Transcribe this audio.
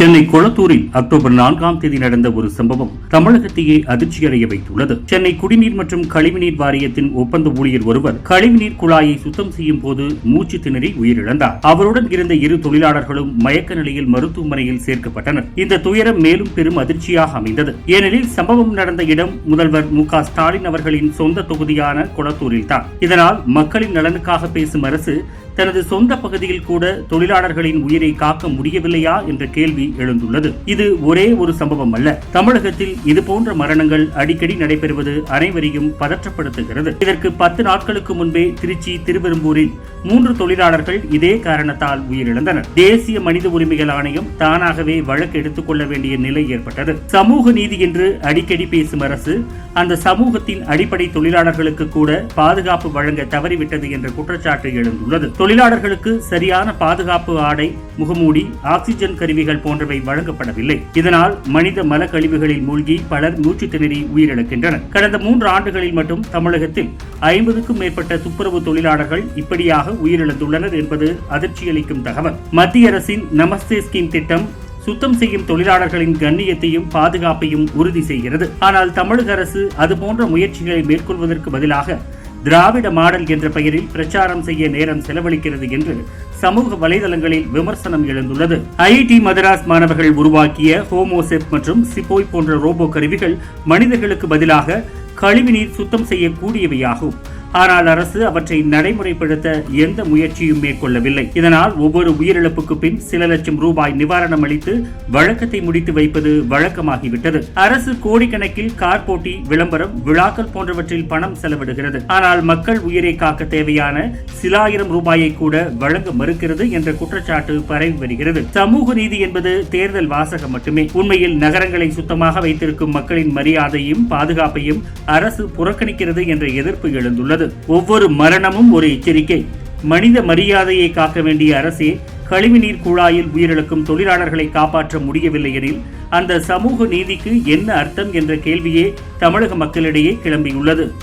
Chennai கொளத்தூரில் October நான்காம் தேதி நடந்த ஒரு சம்பவம் தமிழகத்தையே அதிர்ச்சியடைய வைத்துள்ளது. சென்னை குடிநீர் மற்றும் கழிவுநீர் வாரியத்தின் ஒப்பந்த ஊழியர் ஒருவர் கழிவுநீர் குழாயை சுத்தம் செய்யும் போது மூச்சு திணறி உயிரிழந்தார். அவருடன் இருந்த இரு தொழிலாளர்களும் மயக்க நிலையில் மருத்துவமனையில் சேர்க்கப்பட்டனர். இந்த துயரம் மேலும் பெரும் அதிர்ச்சியாக அமைந்தது. ஏனெனில் சம்பவம் நடந்த இடம் முதல்வர் மு ஸ்டாலின் அவர்களின் சொந்த தொகுதியான கொளத்தூரில் தான். இதனால் மக்களின் நலனுக்காக பேசும் அரசு தனது சொந்த பகுதியில் கூட தொழிலாளர்களின் உயிரை காக்க முடியவில்லையா என்ற கேள்வி எழுந்துள்ளது. இது ஒரே ஒரு சம்பவம் அல்ல தமிழகத்தில் இதுபோன்ற மரணங்கள் அடிக்கடி நடைபெறுவது அனைவரையும் பதற்றப்படுத்துகிறது. இதற்கு பத்து நாட்களுக்கு முன்பே திருச்சி திருவெரும்பூரில் மூன்று தொழிலாளர்கள் இதே காரணத்தால் உயிரிழந்தனர். தேசிய மனித உரிமைகள் ஆணையம் தானாகவே வழக்கு எடுத்துக் கொள்ள வேண்டிய நிலை ஏற்பட்டது. சமூக நீதி என்று அடிக்கடி பேசும் அரசு அந்த சமூகத்தின் அடிப்படை தொழிலாளர்களுக்கு கூட பாதுகாப்பு வழங்க தவறிவிட்டது என்ற குற்றச்சாட்டு எழுந்துள்ளது. தொழிலாளர்களுக்கு சரியான பாதுகாப்பு ஆடை முகமூடி ஆக்சிஜன் கருவிகள் போன்ற போன்றவை வழங்கப்படவில்லை. இதனால் மனித மலக்கழிவுகளில் மூழ்கி பலர் மூச்சு திணறி உயிரிழக்கின்றனர். கடந்த மூன்று ஆண்டுகளில் மட்டும் தமிழகத்தில் ஐம்பதுக்கும் மேற்பட்ட துப்புரவு தொழிலாளர்கள் இப்படியாக உயிரிழந்துள்ளனர் என்பது அதிர்ச்சியளிக்கும் தகவல். மத்திய அரசின் நமஸ்தே ஸ்கீம் திட்டம் சுத்தம் செய்யும் தொழிலாளர்களின் கண்ணியத்தையும் பாதுகாப்பையும் உறுதி செய்கிறது. ஆனால் தமிழக அரசு அதுபோன்ற முயற்சிகளை மேற்கொள்வதற்கு பதிலாக திராவிட மாடல் என்ற பெயரில் பிரச்சாரம் செய்ய நேரம் செலவழிக்கிறது என்று சமூக வலைதளங்களில் விமர்சனம் எழுந்துள்ளது. ஐஐடி மதராஸ் மாணவர்கள் உருவாக்கிய ஹோமோசெப் மற்றும் சிப்போய் போன்ற ரோபோ கருவிகள் மனிதர்களுக்கு பதிலாக கழிவுநீர் சுத்தம் செய்யக்கூடியவையாகும். ஆனால் அரசு அவற்றை நடைமுறைப்படுத்த எந்த முயற்சியும் மேற்கொள்ளவில்லை. இதனால் ஒவ்வொரு உயிரிழப்புக்கு பின் சில லட்சம் ரூபாய் நிவாரணம் அளித்து வழக்கத்தை முடித்து வைப்பது வழக்கமாகிவிட்டது. அரசு கோடிக்கணக்கில் கார் போட்டி விளம்பரம் விழாக்கள் போன்றவற்றில் பணம் செலவிடுகிறது. ஆனால் மக்கள் உயிரை காக்க தேவையான சில ஆயிரம் ரூபாயை கூட வழங்க மறுக்கிறது என்ற குற்றச்சாட்டு பரவி வருகிறது. சமூக நீதி என்பது தேர்தல் வாசகம் மட்டுமே. உண்மையில் நகரங்களை சுத்தமாக வைத்திருக்கும் மக்களின் மரியாதையும் பாதுகாப்பையும் அரசு புறக்கணிக்கிறது என்ற எதிர்ப்பு எழுந்துள்ளது. ஒவ்வொரு மரணமும் ஒரு எச்சரிக்கை. மனித மரியாதையை காக்க வேண்டிய அரசே கழிவுநீர் குழாயில் உயிரிழக்கும் தொழிலாளர்களை காப்பாற்ற முடியவில்லை எனில் அந்த சமூக நீதிக்கு என்ன அர்த்தம் என்ற கேள்வியே தமிழக மக்களிடையே கிளம்பியுள்ளது.